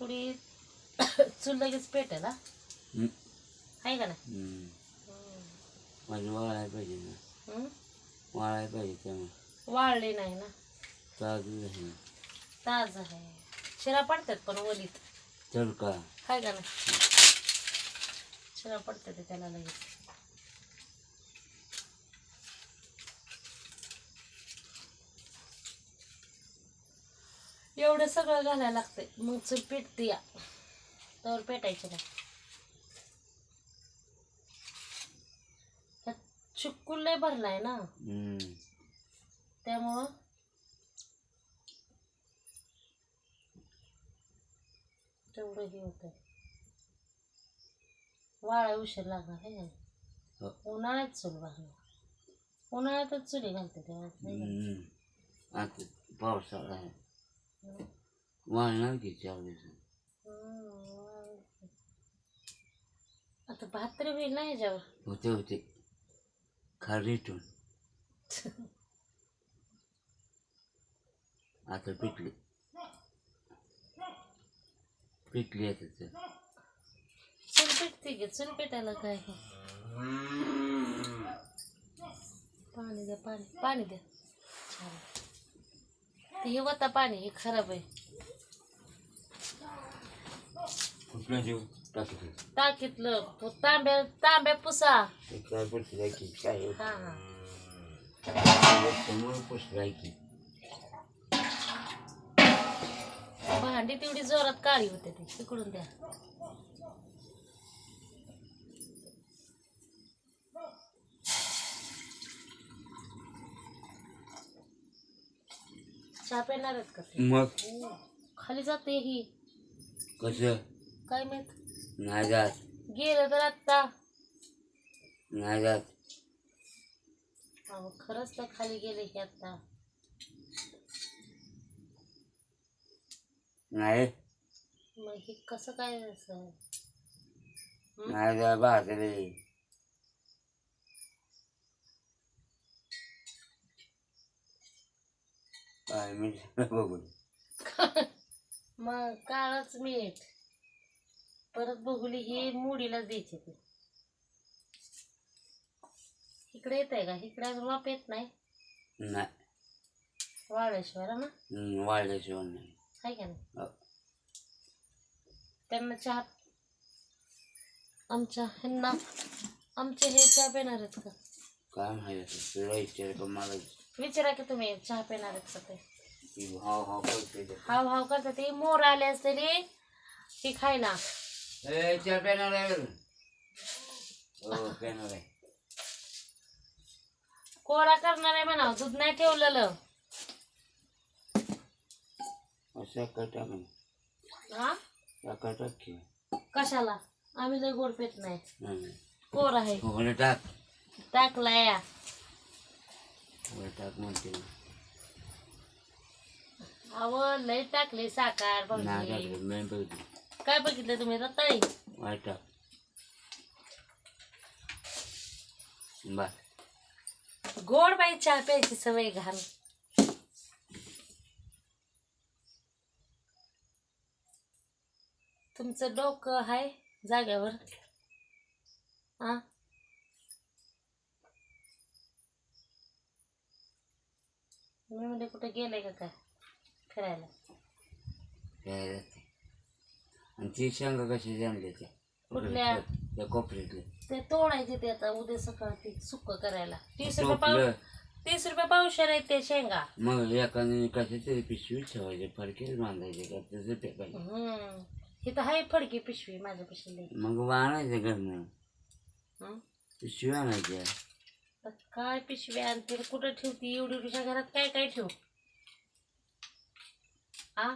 तेवढी चूल लगेच पेटेल हा हं? आहे का नाही? हं. माझी वाळायला पाहिजे ना. हम्म? वाळायला पाहिजे त्यामुळे. वाळली नाही ना. ताजं आहे ना. ताज आहे. शिरा पडतात पण वलीत तर का आहे का नाही? शिरा पडतात त्याला लगेच. एवढं सगळं घालायला लागतंय मग चूल पेटते या तर पेटायची नाही ह्यात चिक्कूल लय भरलाय ना. त्यामुळं तेवढं हे होतंय वाळा उशीर लागणार आहे? हो. उन्हाळ्यात चूल भरणार उन्हाळ्यातच चुली घालते तेव्हा पावसाळा. वाळणार की चार दिवसात हम्म. आता भात तरी होईल ना ह्याच्यावर होते होते. खारीटून आता पिकली पिकली आता तर. चूल पेटते की? चूल पेटायला काय? पाणी द्या पाणी. पाणी द्या. छान. हे वता पाणी हे खराब आहे. कुठला जीव? टाकतो टाकीतलं. पु- तांब्या तांब्या पुसा. काय काय हा. हा समोर की भांडी तेवढी जोरात काळी होते ती. तिकडून द्या. पेणार आहेत का? मग? हो. खाली जाते ही. कसं? काय माहीत? नाही जात. गेलं तर आत्ता. नाही जात. अहो खरंच तर खाली गेले की आत्ता. नाही. मग हे कसं काय असं? हं? नाही जात भाजले काय मी बघून. मग काळच मीठ. परत बघुली ही मुडीला द्यायची ती. इकडे येत आहे का? इकडे अजून वाप येत नाही? नाही. वाळल्याशिवाय ना? हं, वाळल्याशिवाय नाही. आहे का नाही? हो. त्यांना चहा आमच्या ह्यांना आमचे हे चहा पिणार आहेत का? काय माहिती आता, तुला विचार का मला विचारा की तुम्ही चहा पिणार आहेत का ते? की हाव हाव करते ते. हाव हाव करतात ते मोर आले असते खायला ए, चहा पेणार आहे. बरं. हो आहे. कोरा करणार आहे म्हणा दूध नाही ठेवलेलं. असं हा की. कशाला? आम्ही लय गोड पेत नाही. हं. कोर आहे. कोणी टाक. टाकला या टाक म्हणते लय टाकले साखर भाऊजी. बघितलं. काय बघितलं तुम्ही रताळी टाक. बर गोड बाई चहा प्यायची सवय घाण तुमचं डोकं आहे जाग्यावर हा मी म्हणजे कुठे गेले का काय फिरायला? काय जाते. आणि ती शेंगा कशी आणले त्या कुठल्या? त्या कोपऱ्यातले ते तोडायचे ते आता उद्या सकाळ ते सुक्क करायला. तीस रुपये पाव तीस रुपये पावशेर आहेत ते शेंगा. मग एकाने कशा तरी पिशवी ठेवायचे फडकेच बांधायचे का? तसं फेकायचे हम्म. इथं आहे फडकी पिशवी माझ्या पिशवी मग आणायचं घरनं हं? पिशवी आणायच्या तर काय पिशवी आणते कुठं ठेवती? एवढी एवढीच्या घरात काय काय ठेव? आ?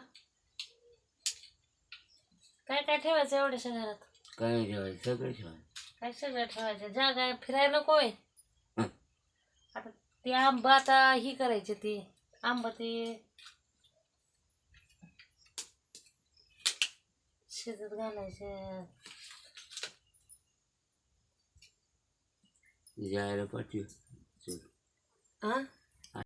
काय काय ठेवायचं एवढ्याशा घरात? काय ठेवायचं सगळं ठेवायचं. काय सगळं ठेवायचं? जागा आहे, फिरायला नको आहे? हं. आता ते आंबा आता ही करायची ती. आंबा ते शिजत घालायचे. जायला पाठव चल हा